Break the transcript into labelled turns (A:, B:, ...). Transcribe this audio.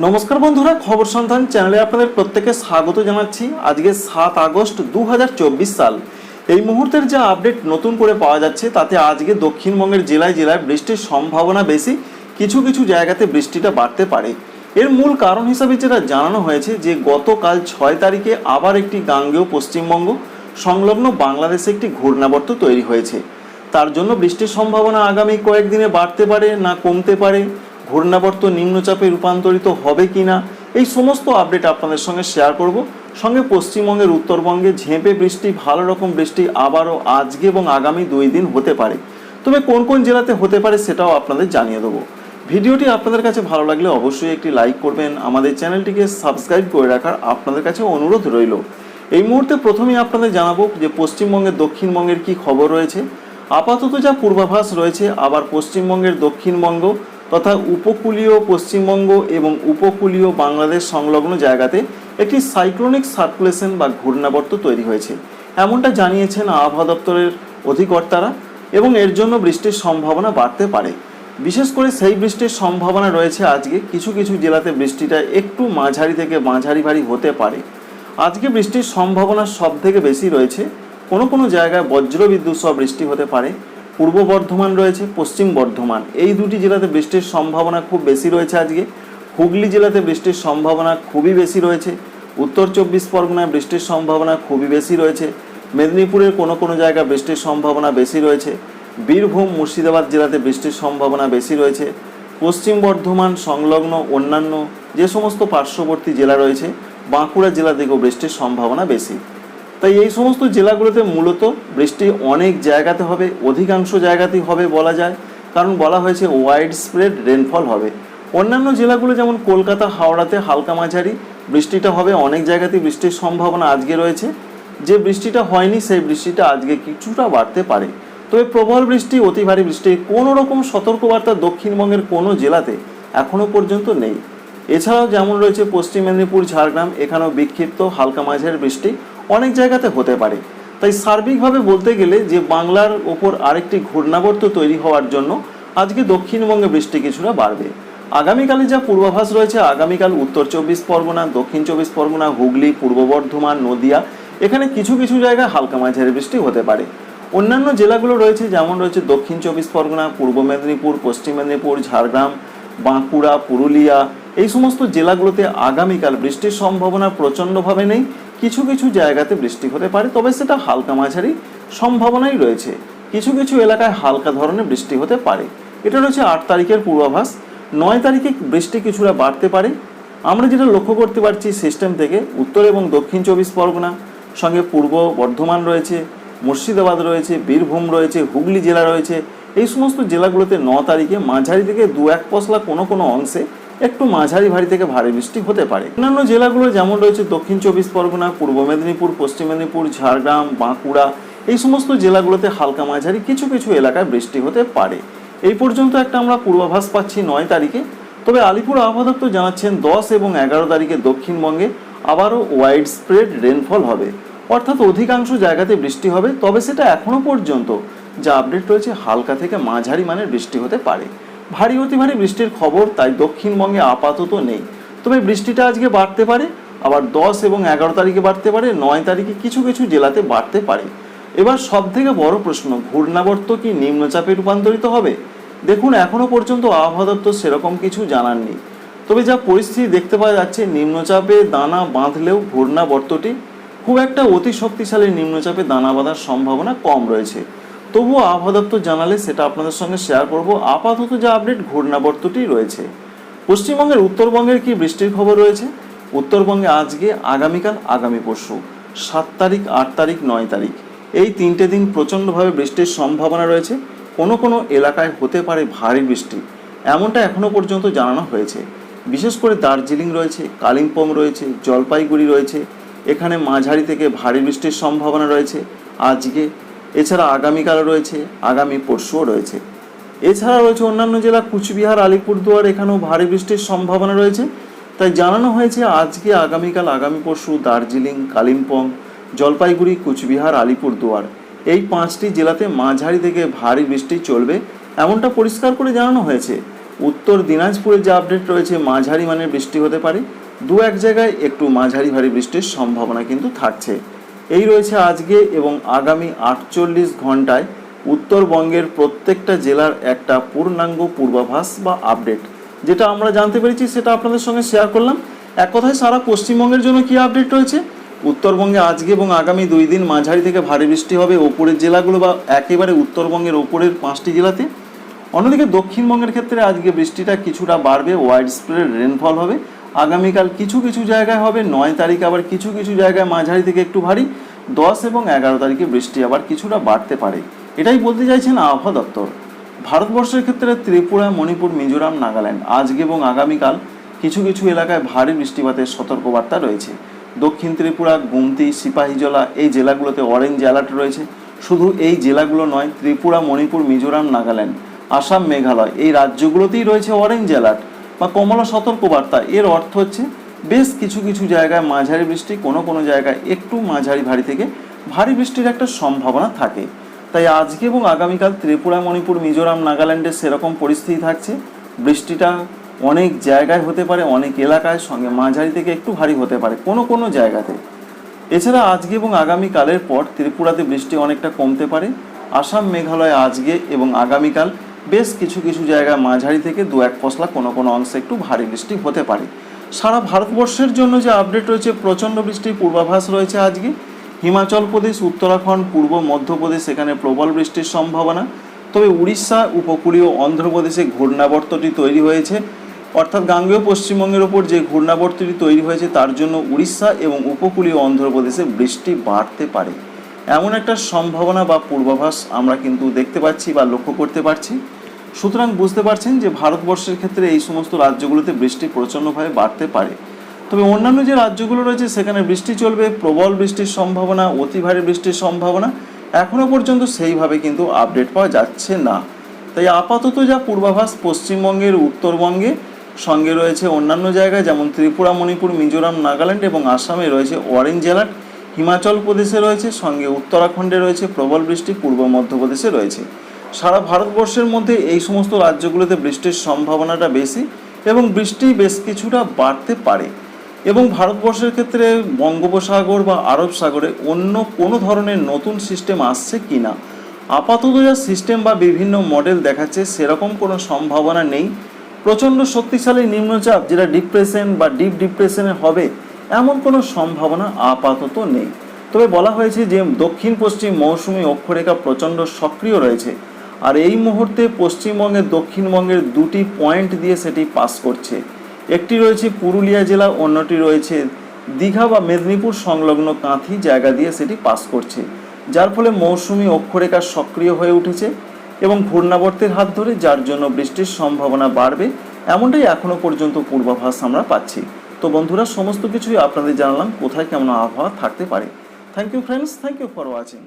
A: নমস্কার বন্ধুরা, খবর সন্ধান চ্যানেলে আপনাদের প্রত্যেকে স্বাগত জানাচ্ছি। আজকে সাত আগস্ট দু হাজার চব্বিশ সাল। এই মুহূর্তের যে আপডেট নতুন করে পাওয়া যাচ্ছে, তাতে আজকে দক্ষিণবঙ্গের জেলায় জেলায় বৃষ্টির সম্ভাবনা বেশি, কিছু কিছু জায়গাতে বৃষ্টিটা বাড়তে পারে। এর মূল কারণ হিসাবে যেটা জানানো হয়েছে যে, গতকাল ছয় তারিখে আবার একটি গাঙ্গেয় পশ্চিমবঙ্গ সংলগ্ন বাংলাদেশে একটি ঘূর্ণাবর্ত তৈরি হয়েছে। তার জন্য বৃষ্টির সম্ভাবনা আগামী কয়েকদিনে বাড়তে পারে না কমতে পারে। ঘূর্ণাবর্ত নিম্নচাপে রূপান্তরিত হবে কি না এই সমস্ত আপডেট আপনাদের সঙ্গে শেয়ার করব। সঙ্গে পশ্চিমবঙ্গের, উত্তরবঙ্গে ঝেঁপে বৃষ্টি, ভালো রকম বৃষ্টি আবারও আজকে এবং আগামী দুই দিন হতে পারে। তবে কোন কোন জেলাতে হতে পারে সেটাও আপনাদের জানিয়ে দেবো। ভিডিওটি আপনাদের কাছে ভালো লাগলে অবশ্যই একটি লাইক করবেন। আমাদের চ্যানেলটিকে সাবস্ক্রাইব করে রাখার আপনাদের কাছে অনুরোধ রইল। এই মুহূর্তে প্রথমেই আপনাদের জানাব যে পশ্চিমবঙ্গের, দক্ষিণবঙ্গের কি খবর রয়েছে। আপাতত যা পূর্বাভাস রয়েছে, আবার পশ্চিমবঙ্গের, দক্ষিণবঙ্গ তথা উপকূলীয়, পশ্চিমবঙ্গ এবং উপকূলীয় বাংলাদেশ সংলগ্ন জায়গাতে একটি সাইক্লোনিক সার্কুলেশন বা ঘূর্ণাবর্ত তৈরি হয়েছে। এমনটা জানিয়েছেন আবহাওয়া দপ্তরের অধিকর্তারা এবং এর জন্য বৃষ্টির সম্ভাবনা বাড়তে পারে। বিশেষ করে সেই বৃষ্টির সম্ভাবনা রয়েছে আজকে। কিছু কিছু জেলাতে বৃষ্টিটা একটু মাঝারি থেকে মাঝারি ভারী হতে পারে। আজকে বৃষ্টির সম্ভাবনা সব থেকে বেশি রয়েছে। কোনো কোনো জায়গায় বজ্রবিদ্যুৎ সহ বৃষ্টি হতে পারে। পূর্ব বর্ধমান রয়েছে, পশ্চিম বর্ধমান। এই দুটি জেলাতে বৃষ্টির সম্ভাবনা খুব বেশি রয়েছে আজকে। হুগলি জেলাতে বৃষ্টির সম্ভাবনা খুবই বেশি রয়েছে। উত্তর চব্বিশ পরগনায় বৃষ্টির সম্ভাবনা খুবই বেশি রয়েছে। মেদিনীপুরের কোনো কোনো জায়গায় বৃষ্টির সম্ভাবনা বেশি রয়েছে। বীরভূম, মুর্শিদাবাদ জেলাতে বৃষ্টির সম্ভাবনা বেশি রয়েছে। পশ্চিম বর্ধমান, সংলগ্ন, অন্যান্য যে সমস্ত পার্শ্ববর্তী জেলা রয়েছে, বাঁকুড়া জেলা থেকেও বৃষ্টির সম্ভাবনা বেশি। তাই এই সমস্ত জেলাগুলোতে মূলত বৃষ্টি অনেক জায়গাতে হবে, অধিকাংশ জায়গাতেই হবে বলা যায়। কারণ বলা হয়েছে ওয়াইড স্প্রেড রেনফল হবে। অন্যান্য জেলাগুলো যেমন কলকাতা, হাওড়াতে হালকা মাঝারি, বৃষ্টিটা হবে, অনেক জায়গাতেই বৃষ্টির সম্ভাবনা আজকে রয়েছে। যে বৃষ্টিটা হয়নি, সেই বৃষ্টিটা আজকে কিছুটা বাড়তে পারে। তবে প্রবল বৃষ্টি, অতি ভারী বৃষ্টি, কোনো রকম সতর্কবার্তা দক্ষিণবঙ্গের কোনো জেলাতে এখনও পর্যন্ত নেই। এছাড়াও যেমন রয়েছে পশ্চিম মেদিনীপুর, ঝাড়গ্রাম, এখানেও বিক্ষিপ্ত হালকা মাঝের বৃষ্টি। অনেক জায়গাতে হতে পারে। তাই সার্বিকভাবে বলতে গেলে যে বাংলার ওপর আরেকটি ঘূর্ণাবর্ত তৈরি হওয়ার জন্য আজকে দক্ষিণবঙ্গে বৃষ্টি কিছুটা বাড়বে। আগামীকালে যা পূর্বাভাস রয়েছে, আগামীকাল উত্তর চব্বিশ পরগনা, দক্ষিণ চব্বিশ পরগনা, হুগলি, পূর্ব বর্ধমান, নদিয়া, এখানে কিছু কিছু জায়গায় হালকা মাঝারি বৃষ্টি হতে পারে। অন্যান্য জেলাগুলো রয়েছে, যেমন রয়েছে দক্ষিণ চব্বিশ পরগনা, পূর্ব মেদিনীপুর, পশ্চিম মেদিনীপুর, ঝাড়গ্রাম, বাঁকুড়া, পুরুলিয়া, এই সমস্ত জেলাগুলোতে আগামীকাল বৃষ্টির সম্ভাবনা প্রচণ্ডভাবে নেই। কিছু কিছু জায়গাতে বৃষ্টি হতে পারে, তবে সেটা হালকা মাঝারি সম্ভাবনাই রয়েছে। কিছু কিছু এলাকায় হালকা ধরনের বৃষ্টি হতে পারে। এটা রয়েছে আট তারিখের পূর্বাভাস। নয় তারিখে বৃষ্টি কিছুটা বাড়তে পারে। আমরা যেটা লক্ষ্য করতে পারছি সিস্টেম থেকে, উত্তর এবং দক্ষিণ চব্বিশ পরগনা, সঙ্গে পূর্ব বর্ধমান রয়েছে, মুর্শিদাবাদ রয়েছে, বীরভূম রয়েছে, হুগলি জেলা রয়েছে। এই সমস্ত জেলাগুলোতে ন তারিখে মাঝারি থেকে দু এক পশলা কোনো কোনো অংশে একটু মাঝারি ভারী থেকে ভারী বৃষ্টি হতে পারে। অন্যান্য জেলাগুলো যেমন রয়েছে দক্ষিণ চব্বিশ পরগনা, পূর্ব মেদিনীপুর, পশ্চিম মেদিনীপুর, ঝাড়গ্রাম, বাঁকুড়া, এই সমস্ত জেলাগুলোতে হালকা মাঝারি কিছু কিছু এলাকায় বৃষ্টি হতে পারে। এই পর্যন্ত একটা আমরা পূর্বাভাস পাচ্ছি নয় তারিখে। তবে আলিপুর আবহাওয়া দপ্তর জানাচ্ছেন দশ এবং এগারো তারিখে দক্ষিণবঙ্গে আবারও ওয়াইড স্প্রেড রেনফল হবে। অর্থাৎ অধিকাংশ জায়গাতে বৃষ্টি হবে, তবে সেটা এখনও পর্যন্ত। যা আপডেট রয়েছে হালকা থেকে মাঝারি মানের বৃষ্টি হতে পারে। ভারী, অতি ভারী বৃষ্টির খবর, তাই দক্ষিণবঙ্গে আপাতত নেই। তবে বৃষ্টিটা আজকে বাড়তে পারে, আবার দশ এবং এগারো তারিখে বাড়তে পারে, নয় তারিখে কিছু কিছু জেলাতে বাড়তে পারে। এবার সব থেকে বড় প্রশ্ন, ঘূর্ণাবর্ত কি নিম্নচাপে রূপান্তরিত হবে? দেখুন, এখনও পর্যন্ত আবহাওয়া দপ্তর সেরকম কিছু জানাননি। তবে যা পরিস্থিতি দেখতে পাওয়া যাচ্ছে, নিম্নচাপে দানা বাঁধলেও ঘূর্ণাবর্তটি খুব একটা অতি শক্তিশালী নিম্নচাপে দানা বাঁধার সম্ভাবনা কম রয়েছে। তবুও আবহাওয়া জানালে সেটা আপনাদের সঙ্গে শেয়ার করব। আপাতত যা আপডেট ঘূর্ণাবর্তটি রয়েছে, পশ্চিমবঙ্গের উত্তরবঙ্গের কি বৃষ্টির খবর রয়েছে? উত্তরবঙ্গে আজকে, আগামীকাল, আগামী পরশু, সাত তারিখ, আট তারিখ, নয় তারিখ, এই তিনটে দিন প্রচণ্ডভাবে বৃষ্টির সম্ভাবনা রয়েছে। কোনো কোনো এলাকায় হতে পারে ভারী বৃষ্টি, এমনটা এখনও পর্যন্ত জানানো হয়েছে। বিশেষ করে দার্জিলিং রয়েছে, কালিম্পং রয়েছে, জলপাইগুড়ি রয়েছে, এখানে মাঝারি থেকে ভারী বৃষ্টির সম্ভাবনা রয়েছে। আজকে এছাড়া আগামীকাল রয়েছে, আগামী পরশুও রয়েছে। এছাড়া রয়েছে অন্যান্য জেলা কুচবিহার, আলিপুরদুয়ার, এখানেও ভারী বৃষ্টির সম্ভাবনা রয়েছে। তাই জানানো হয়েছে আজকে, আগামীকাল, আগামী পরশু দার্জিলিং, কালিম্পং, জলপাইগুড়ি, কুচবিহার, আলিপুরদুয়ার। এই পাঁচটি জেলাতে মাঝারি থেকে ভারী বৃষ্টি চলবে, এমনটা পরিষ্কার করে জানানো হয়েছে। উত্তর দিনাজপুরে যে আপডেট রয়েছে, মাঝারি মানের বৃষ্টি হতে পারে। দু এক জায়গায় একটু মাঝারি ভারী বৃষ্টির সম্ভাবনা কিন্তু থাকছে। এই রয়েছে আজকে এবং আগামী আটচল্লিশ ঘন্টায় উত্তরবঙ্গের প্রত্যেকটা জেলার একটা পূর্ণাঙ্গ পূর্বাভাস বা আপডেট। যেটা আমরা জানতে পেরেছি, সেটা আপনাদের সঙ্গে শেয়ার করলাম। এক কথায় সারা পশ্চিমবঙ্গের জন্য কি আপডেট রয়েছে? উত্তরবঙ্গে আজকে এবং আগামী দুই দিন মাঝারি থেকে ভারী বৃষ্টি হবে ওপরের জেলাগুলো বা একেবারে উত্তরবঙ্গের ওপরের পাঁচটি জেলাতে। অন্যদিকে দক্ষিণবঙ্গের ক্ষেত্রে আজকে বৃষ্টিটা কিছুটা বাড়বে ওয়াইড স্প্রেড রেনফল হবে। আগামীকাল কিছু কিছু জায়গায় হবে, নয় তারিখ আবার কিছু কিছু জায়গায় মাঝারি থেকে একটু ভারী, দশ এবং এগারো তারিখে বৃষ্টি আবার কিছুটা বাড়তে পারে। এটাই বলতে চাইছেন আবহাওয়া দপ্তর। ভারতবর্ষের ক্ষেত্রে ত্রিপুরা, মণিপুর, মিজোরাম, নাগাল্যান্ড আজকে এবং আগামীকাল কিছু কিছু এলাকায় ভারী বৃষ্টিপাতের সতর্কবার্তা রয়েছে। দক্ষিণ ত্রিপুরা, গুমতি, সিপাহীজলা এই জেলাগুলোতে অরেঞ্জ অ্যালার্ট রয়েছে। শুধু এই জেলাগুলো নয়, ত্রিপুরা, মণিপুর, মিজোরাম, নাগাল্যান্ড, আসাম, মেঘালয় এই রাজ্যগুলোতেই রয়েছে অরেঞ্জ অ্যালার্ট বা কমলা সতর্কবার্তা। এর অর্থ হচ্ছে, বেশ কিছু কিছু জায়গায় মাঝারি বৃষ্টি, কোনো কোনো জায়গায় একটু মাঝারি ভারী থেকে ভারী বৃষ্টির একটা সম্ভাবনা থাকে। তাই আজকে এবং আগামীকাল ত্রিপুরা, মণিপুর, মিজোরাম, নাগাল্যান্ডে সেরকম পরিস্থিতি থাকছে। বৃষ্টিটা অনেক জায়গায় হতে পারে, অনেক এলাকায় সঙ্গে মাঝারি থেকে একটু ভারী হতে পারে, কোনো কোনো জায়গাতে। এছাড়া আজকে এবং আগামীকালের পর ত্রিপুরাতে বৃষ্টি অনেকটা কমতে পারে। আসাম, মেঘালয় আজকে এবং আগামীকাল বেশ কিছু কিছু জায়গায় মাঝারি থেকে দু এক পশলা কোনো কোনো অংশে একটু ভারী বৃষ্টি হতে পারে। সারা ভারতবর্ষের জন্য যে আপডেট রয়েছে, প্রচণ্ড বৃষ্টির পূর্বাভাস রয়েছে আজকে। হিমাচল প্রদেশ, উত্তরাখণ্ড, পূর্ব মধ্যপ্রদেশ এখানে প্রবল বৃষ্টির সম্ভাবনা। তবে উড়িষ্যা, উপকূলীয় অন্ধ্রপ্রদেশে ঘূর্ণাবর্তটি তৈরি হয়েছে। অর্থাৎ গাঙ্গেয় পশ্চিমবঙ্গের ওপর যে ঘূর্ণাবর্তটি তৈরি হয়েছে, তার জন্য উড়িষ্যা এবং উপকূলীয় অন্ধ্রপ্রদেশে বৃষ্টি বাড়তে পারে। এমন একটা সম্ভাবনা বা পূর্বাভাস আমরা কিন্তু দেখতে পাচ্ছি বা লক্ষ্য করতে পারছি। সুতরাং বুঝতে পারছেন যে ভারতবর্ষের ক্ষেত্রে এই সমস্ত রাজ্যগুলোতে বৃষ্টি প্রচণ্ডভাবে বাড়তে পারে। তবে অন্যান্য যে রাজ্যগুলো রয়েছে, সেখানে বৃষ্টি চলবে, প্রবল বৃষ্টির সম্ভাবনা, অতি ভারী বৃষ্টির সম্ভাবনা এখনও পর্যন্ত সেইভাবে কিন্তু আপডেট পাওয়া যাচ্ছে না। তাই আপাতত যা পূর্বাভাস পশ্চিমবঙ্গের উত্তরবঙ্গে, সঙ্গে রয়েছে অন্যান্য জায়গায় যেমন ত্রিপুরা, মণিপুর, মিজোরাম, নাগাল্যান্ড এবং আসামে রয়েছে অরেঞ্জ অ্যালার্ট। হিমাচল প্রদেশে রয়েছে, সঙ্গে উত্তরাখণ্ডে রয়েছে, প্রবল বৃষ্টি পূর্ব মধ্যপ্রদেশে রয়েছে। সারা ভারতবর্ষের মধ্যে এই সমস্ত রাজ্যগুলোতে বৃষ্টির সম্ভাবনাটা বেশি এবং বৃষ্টি বেশ কিছুটা বাড়তে পারে। এবং ভারতবর্ষের ক্ষেত্রে বঙ্গোপসাগর বা আরব সাগরে অন্য কোনো ধরনের নতুন সিস্টেম আসছে কি না, আপাতত যা সিস্টেম বা বিভিন্ন মডেল দেখাচ্ছে সেরকম কোনো সম্ভাবনা নেই। প্রচণ্ড শক্তিশালী নিম্নচাপ যেটা ডিপ্রেশন বা ডিপ ডিপ্রেশনে হবে এমন কোনো সম্ভাবনা আপাতত নেই। তবে বলা হয়েছে যে দক্ষিণ পশ্চিম মৌসুমি অক্ষরেখা প্রচণ্ড সক্রিয় রয়েছে। আর এই মুহূর্তে পশ্চিমবঙ্গের দক্ষিণবঙ্গের দুটি পয়েন্ট দিয়ে সেটি পাস করছে। একটি রয়েছে পুরুলিয়া জেলা, অন্যটি রয়েছে দীঘা বা মেদিনীপুর সংলগ্ন কাঁথি জায়গা দিয়ে সেটি পাস করছে। যার ফলে মৌসুমি অক্ষরেখা সক্রিয় হয়ে উঠেছে এবং ঘূর্ণাবর্তের হাত ধরে, যার জন্য বৃষ্টির সম্ভাবনা বাড়বে, এমনটাই এখনও পর্যন্ত পূর্বাভাস আমরা পাচ্ছি। তো বন্ধুরা, সমস্ত কিছুই আপনাদের জানালাম, কোথায় কেমন আবহাওয়া থাকতে পারে। Thank you friends thank you for watching